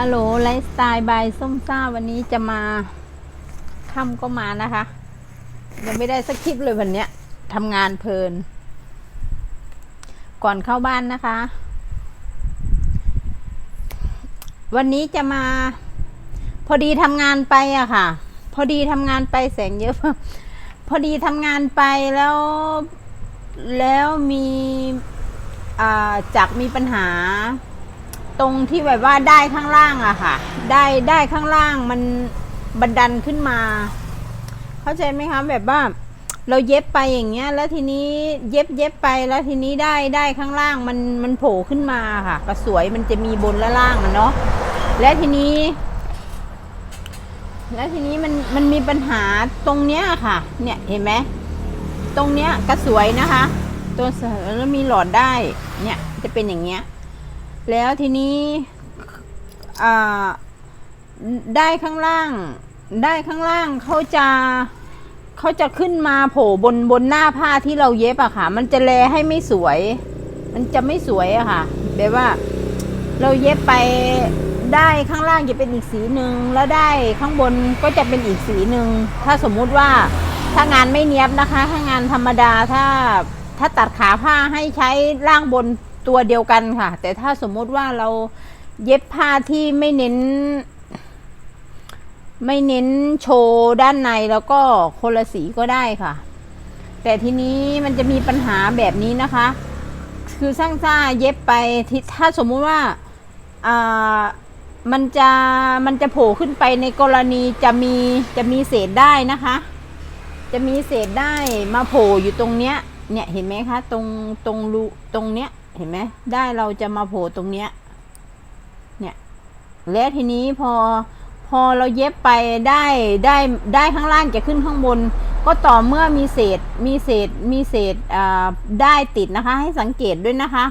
ฮัลโหลไลฟ์สไตล์บายส้มซ่าวันนี้จะมาค่ำก็มานะคะ ยังไม่ได้สักคลิปเลยวันเนี้ยทำงานเพลิน ก่อนเข้าบ้านนะคะ วันนี้จะมา พอดีทำงานไปอะค่ะ พอดีทำงานไปแสงเยอะ พอดีทำงานไปแล้วแล้วมีจากมีปัญหา ตรงที่แบบว่าได้ข้างล่างอะค่ะ ได้ได้ข้างล่างมันบันดันขึ้นมา เข้าใจไหมคะแบบว่า เราเย็บไปอย่างเงี้ย แล้วทีนี้เย็บเย็บไปแล้วทีนี้ได้ได้ข้างล่างมันมันโผล่ขึ้นมาค่ะกระสวยมันจะมีบนและล่างอะเนาะและทีนี้ แล้วทีนี้มันมันมีปัญหาตรงเนี้ยค่ะ เนี่ยเห็นไหมตรงเนี้ยกระสวยนะคะ ตัวเสอแล้วมีหลอดได้ เนี่ยจะเป็นอย่างเงี้ย แล้วทีนี้ได้ข้างล่าง ได้ข้างล่างเขาจะเขาจะขึ้นมาโผล่บนบนหน้าผ้าที่เราเย็บอะค่ะ มันจะแลให้ไม่สวย มันจะไม่สวยอะค่ะแบบว่า เราเย็บไปได้ข้างล่างจะเป็นอีกสีหนึ่งแล้วได้ข้างบนก็จะเป็นอีกสีหนึ่งถ้าสมมุติว่าถ้างานไม่เนี้ยบนะคะ ถ้างานธรรมดาถ้าถ้าตัดขาผ้าให้ใช้ล่างบน ตัวเดียวกันค่ะ แต่ถ้าสมมุติว่าเราเย็บผ้าที่ไม่เน้น ไม่เน้นโชว์ด้านในแล้วก็คนละสีก็ได้ค่ะ แต่ทีนี้มันจะมีปัญหาแบบนี้นะคะ คือสร้างซ่าเย็บไปถ้าสมมุติว่าอ่ามันจะมันจะโผล่ขึ้นไปในกรณีจะมีจะมีเศษได้นะคะ จะมีเศษได้มาโผล่อยู่ตรงเนี้ยเนี่ยเห็นไหมคะ ตรงตรงรูตรงเนี้ย เห็นไหมได้เราจะมาโผล่ตรงเนี้ย เนี่ย และทีนี้พอพอเราเย็บไปได้ได้ได้ข้างล่างจะขึ้นข้างบน ก็ต่อเมื่อมีเศษมีเศษมีเศษได้ติดนะคะ ให้สังเกตด้วยนะคะ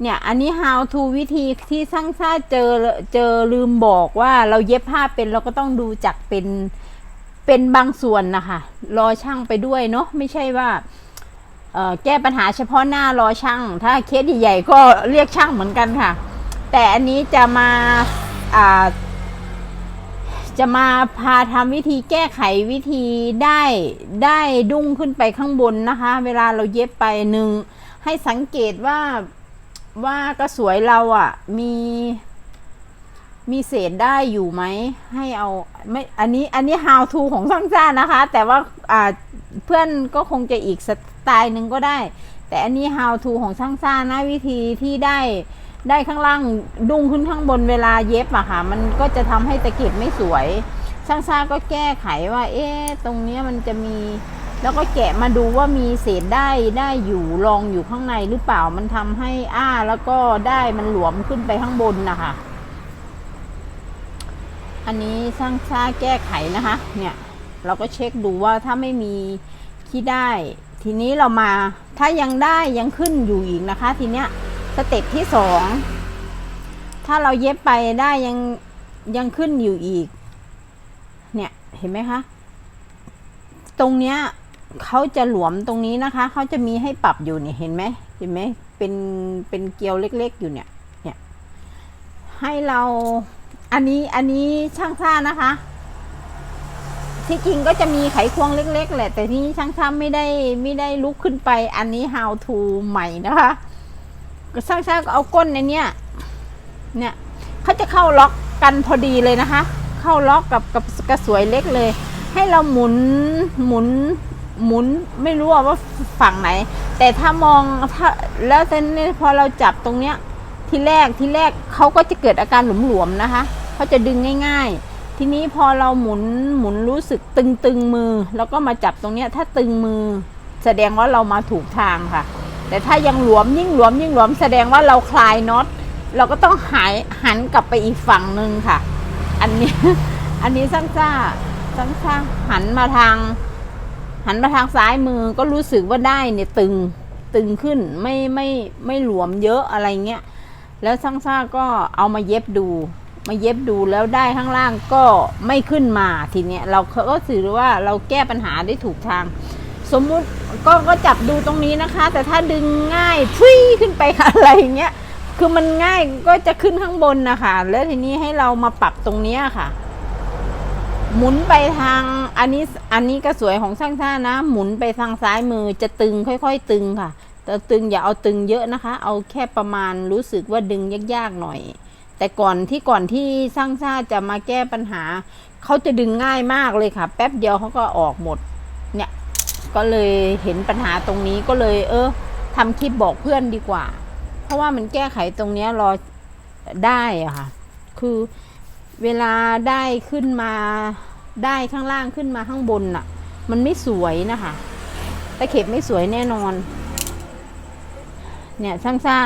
เนี่ยอันนี้ how to วิธีที่สร้างซ่าเจอเจอลืมบอกว่าเราเย็บผ้าเป็นเราก็ต้องดูจากเป็นเป็นบางส่วนนะคะ รอช่างไปด้วยเนาะไม่ใช่ว่า แก้ปัญหาเฉพาะหน้ารอช่าง ถ้าเคสใหญ่ๆก็เรียกช่างเหมือนกันค่ะ แต่อันนี้จะมาาจะมาพาทำวิธีแก้ไขวิธีได้ได้ดุ้งขึ้นไปข้างบนนะคะ เวลาเราเย็บไปหนึ่งให้สังเกตว่าว่ากระสวยเราอะ่ะมี มีเศษได้อยู่ไหม ให้เอาไม่อันนี้อันนี้ how to ของช่างซ่านะคะ แต่ว่าอ่าเพื่อนก็คงจะอีกสไตล์หนึ่งก็ได้ แต่อันนี้ how to ของช่างซ่านะวิธีที่ได้ได้ข้างล่างดุ้งขึ้นข้างบนเวลาเย็บอะค่ะ มันก็จะทำให้ตะเกียบไม่สวย ช่างซ่าก็แก้ไขว่า เอ๊ะตรงเนี้ยมันจะมี แล้วก็แกะมาดูว่ามีเศษได้ได้อยู่รองอยู่ข้างในหรือเปล่ามันทำให้อ้าแล้วก็ได้มันหลวมขึ้นไปข้างบนนะคะ อันนี้ช่างซ่าแก้ไขนะคะ เนี่ยเราก็เช็คดูว่าถ้าไม่มีที่ได้ ทีนี้เรามาถ้ายังได้ยังขึ้นอยู่อีกนะคะ ทีเนี้ยสเต็ปที่สองถ้าเราเย็บไปได้ยังยังขึ้นอยู่อีก เนี่ยเห็นไหมคะ ตรงเนี้ยเขาจะหลวมตรงนี้นะคะ เขาจะมีให้ปรับอยู่เนี่ยเห็นไหมเห็นไหมเป็นเป็นเกลียวเล็ก ๆ อยู่เนี่ย เนี่ย ให้เรา อันนี้อันนี้ช่างซ่านะคะ ที่จริงก็จะมีไขควงเล็ก ๆ แหละ แต่ที่ช่างซ่าไม่ได้ไม่ได้ลุกขึ้นไป อันนี้ how to ใหม่นะคะก็สร้างชาก็เอาก้นในเนี้ยเนี่ยเขาจะเข้าล็อกกันพอดีเลยนะคะ เข้าล็อกกับกับกระสวยเล็กเลย ให้เราหมุนหมุนหมุนไม่รู้ว่าฝั่งไหน แต่ถ้ามองถ้าแล้วเส้นพอเราจับตรงเนี้ยที่แรกที่แรกเขาก็จะเกิดอาการหลวมๆนะคะ เขาจะดึงง่ายๆ ทีนี้พอเราหมุนหมุนรู้สึกตึงๆมือ แล้วก็มาจับตรงเนี้ยถ้าตึงมือ แสดงว่าเรามาถูกทางค่ะ แต่ถ้ายังหลวมยิ่งหลวมยิ่งหลวมแสดงว่าเราคลายน็อตเราก็ต้องหายหันกลับไปอีกฝั่งหนึ่งค่ะ อันนี้อันนี้สร้างซ่าสร้างซ่าหันมาทาง หันมาทางซ้ายมือก็รู้สึกว่าได้เนี่ยตึงตึงขึ้นไม่ไม่ไม่หลวมเยอะอะไรเงี้ย แล้วสร้างซ่าก็เอามาเย็บดู มาเย็บดูแล้วได้ข้างล่างก็ไม่ขึ้นมาทีเนี้ยเราก็ถือว่าเราแก้ปัญหาได้ถูกทาง สมมุติก็ก็จับดูตรงนี้นะคะ แต่ถ้าดึงง่ายทุยขึ้นไปอะไรอย่างเงี้ยคือมันง่ายก็จะขึ้นข้างบนนะคะแล้วทีนี้ให้เรามาปรับตรงนี้ค่ะ หมุนไปทางอันนี้อันนี้ก็สวยของช่างท่านะ หมุนไปทางซ้ายมือจะตึงค่อย ๆ ตึงค่ะแต่ตึงอย่าเอาตึงเยอะนะคะ เอาแค่ประมาณรู้สึกว่าดึงยากๆหน่อย แต่ก่อนที่ก่อนที่ช่างชาจะมาแก้ปัญหา เขาจะดึงง่ายมากเลยค่ะ แป๊บเดียวเขาก็ออกหมด เนี่ย ก็เลยเห็นปัญหาตรงนี้ก็เลย เออทำคลิปบอกเพื่อนดีกว่า เพราะว่ามันแก้ไขตรงนี้รอได้อะค่ะ คือเวลาได้ขึ้นมาได้ข้างล่างขึ้นมาข้างบนน่ะ มันไม่สวยนะคะตะเข็บไม่สวยแน่นอน เนี่ยช่างซ่า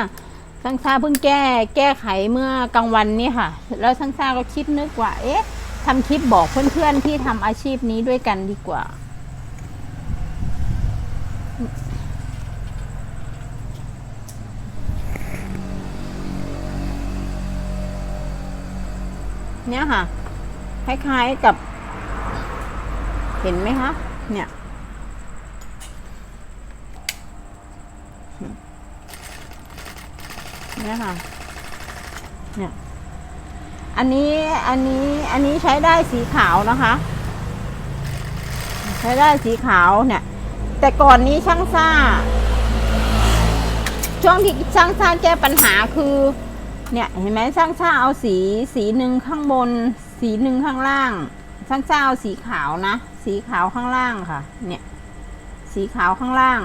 ช่างซ่าเพิ่งแก้แก้ไขเมื่อกลางวันนี่ค่ะ แล้วช่างซ่าก็คิดนึกว่า เอ๊ะทำคลิปบอกเพื่อนๆที่ทำอาชีพนี้ด้วยกันดีกว่า เนี่ยค่ะ คล้ายๆกับ เห็นไหมคะ เนี่ย เนี่ยค่ะ เนี่ย อันนี้อันนี้อันนี้ใช้ได้สีขาวนะคะ ใช้ได้สีขาวเนี่ย แต่ก่อนนี้ช่างซ่า ช่วงที่ช่างซ่าแก้ปัญหาคือ เนี่ยเห็นไหมช่างซ่าเอาสีสีหนึ่งข้างบน สีหนึ่งข้างล่างช่างซ่าเอาสีขาวนะ สีขาวข้างล่างค่ะ เนี่ย สีขาวข้างล่าง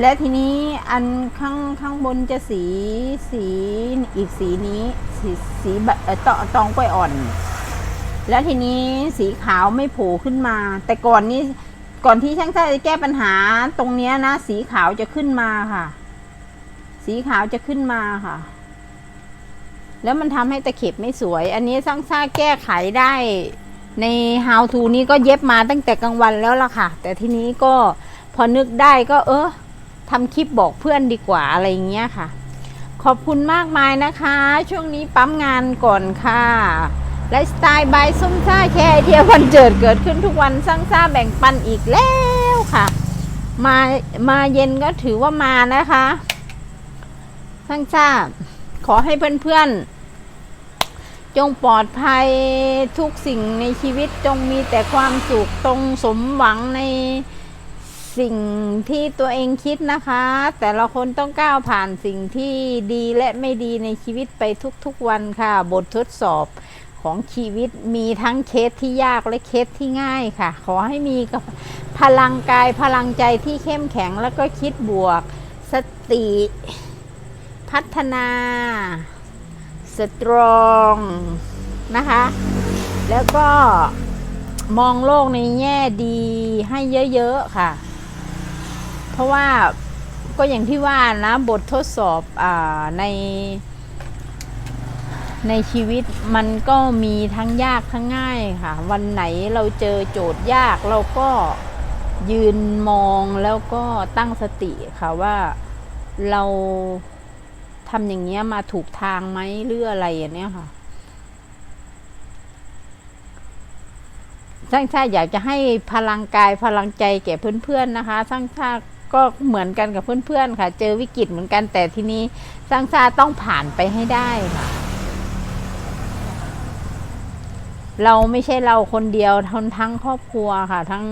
และทีนี้อันข้างข้างบนจะสีสีอีกสีนี้ สีสีแบบตอตองกล้วยอ่อน แล้วทีนี้สีขาวไม่โผล่ขึ้นมา แต่ก่อนนี้ก่อนที่ช่างชาจะแก้ปัญหาตรงเนี้ยนะ สีขาวจะขึ้นมาค่ะ สีขาวจะขึ้นมาค่ะ แล้วมันทำให้ตะเข็บไม่สวย อันนี้ช่างชาแก้ไขได้ ใน how to นี้ก็เย็บมาตั้งแต่กลางวันแล้วล่ะค่ะ แต่ทีนี้ก็พอนึกได้ก็เออ ทำคลิปบอกเพื่อนดีกว่าอะไรอย่างเงี้ยค่ะ ขอบคุณมากมายนะคะ ช่วงนี้ปั๊มงานก่อนค่ะไลฟ์สไตล์บายส้มซ่าแค่ไอเดียวันเจิดเกิดขึ้นทุกวันสร้างซ่าแบ่งปันอีกแล้วค่ะ มามาเย็นก็ถือว่ามานะคะสร้างซ่าขอให้เพื่อนๆ จงปลอดภัยทุกสิ่งในชีวิตจงมีแต่ความสุขตรงสมหวังใน สิ่งที่ตัวเองคิดนะคะ แต่ละคนต้องก้าวผ่านสิ่งที่ดีและไม่ดีในชีวิตไปทุกๆวันค่ะ บททดสอบของชีวิตมีทั้งเคสที่ยากและเคสที่ง่ายค่ะ ขอให้มีพลังกายพลังใจที่เข้มแข็งแล้วก็คิดบวก สติ พัฒนาสตรองนะคะ แล้วก็มองโลกในแง่ดีให้เยอะ ๆ ค่ะ เพราะว่าก็อย่างที่ว่านะบททดสอบอในในชีวิตมันก็มีทั้งยากทั้งง่ายค่ะ วันไหนเราเจอโจทย์ยากเราก็ยืนมองแล้วก็ตั้งสติค่ะว่าเราทำอย่างเงี้ยมาถูกทางไหมหรืออะไรอย่างเนี้ยค่ะช่างชาติอยากจะให้พลังกายพลังใจแก่เพื่อนๆนะคะช่างชาติ ก็เหมือนกันกับเพื่อนๆค่ะ เจอวิกฤตเหมือนกันแต่ทีนี้ช่างชาต้องผ่านไปให้ได้ค่ะ เราไม่ใช่เราคนเดียวทั้งทั้งครอบครัวค่ะ ทั้ง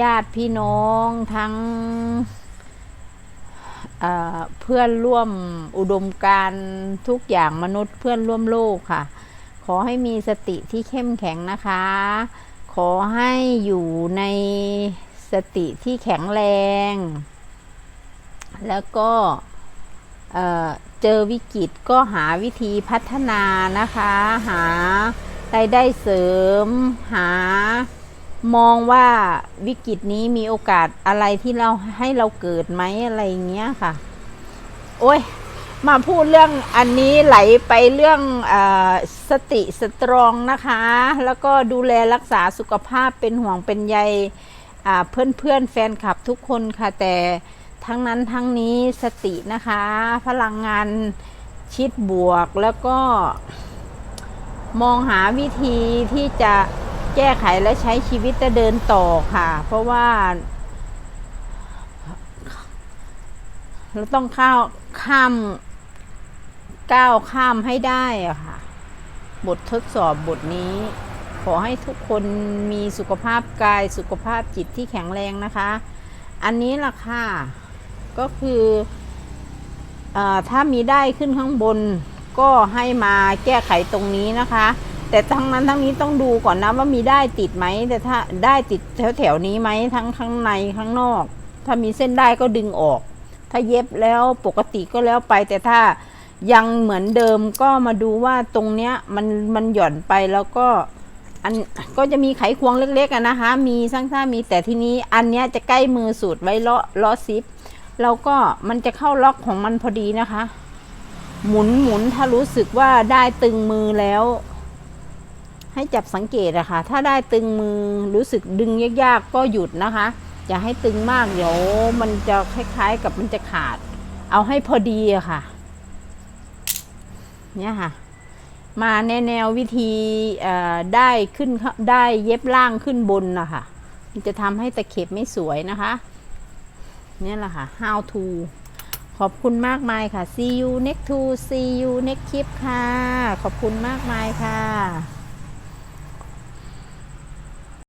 ญาติพี่น้องทั้งเเพื่อนร่วมอุดมการทุกอย่างมนุษย์เพื่อนร่วมโลกค่ะ ขอให้มีสติที่เข้มแข็งนะคะ ขอให้อยู่ใน สติที่แข็งแรง แล้วก็เเจอวิกฤตก็หาวิธีพัฒนานะคะ หารายได้เสริม หามองว่าวิกฤตนี้มีโอกาสอะไรที่เราให้เราเกิดไหมอะไรอย่างเงี้ยค่ะ โอ้ยมาพูดเรื่องอันนี้ไหลไปเรื่องอสติสตรองนะคะ แล้วก็ดูแลรักษาสุขภาพเป็นห่วงเป็นใย เพื่อนเพื่อนแฟนคลับทุกคนค่ะ แต่ทั้งนั้นทั้งนี้สตินะคะ พลังงานชิดบวกแล้วก็ มองหาวิธีที่จะแก้ไขและใช้ชีวิตจะเดินต่อค่ะ เพราะว่า เราต้องข้าวข้ามก้าวข้ามให้ได้อะค่ะ บททดสอบบทนี้ ขอให้ทุกคนมีสุขภาพกายสุขภาพจิตที่แข็งแรงนะคะ อันนี้ล่ะค่ะก็คืออถ้ามีได้ขึ้นข้างบน ก็ให้มาแก้ไขตรงนี้นะคะ แต่ทั้งนั้นทั้งนี้ต้องดูก่อนนะว่ามีได้ติดไหมแต่ถ้าได้ติดแถวแถวๆนี้ไหมทั้งข้างในข้างนอก ถ้ามีเส้นได้ก็ดึงออก ถ้าเย็บแล้วปกติก็แล้วไป แต่ถ้ายังเหมือนเดิมก็มาดูว่าตรงเนี้ยมันมันหย่อนไปแล้วก็ อันก็จะมีไขควงเล็กๆนะคะ มีสร้างๆมีแต่ทีนี้อันเนี้ยจะใกล้มือสูตรไว้ลาะเลาะซิปแล้วก็มันจะเข้าล็อกของมันพอดีนะคะ หมุนหมุนถ้ารู้สึกว่าได้ตึงมือแล้ว ให้จับสังเกตอะค่ะ ถ้าได้ตึงมือรู้สึกดึงยากๆก็หยุดนะคะ อย่าให้ตึงมากเดี๋ยวมันจะคล้ายๆกับมันจะขาด เอาให้พอดีอะค่ะ เนี่ยค่ะ มาในแนววิธีได้ขึ้นได้เย็บล่างขึ้นบนนะคะมันจะทำให้ตะเข็บไม่สวยนะคะนี่แหละค่ะ how to ขอบคุณมากมายค่ะ see you next to see you next clip ค่ะ ขอบคุณมากมายค่ะ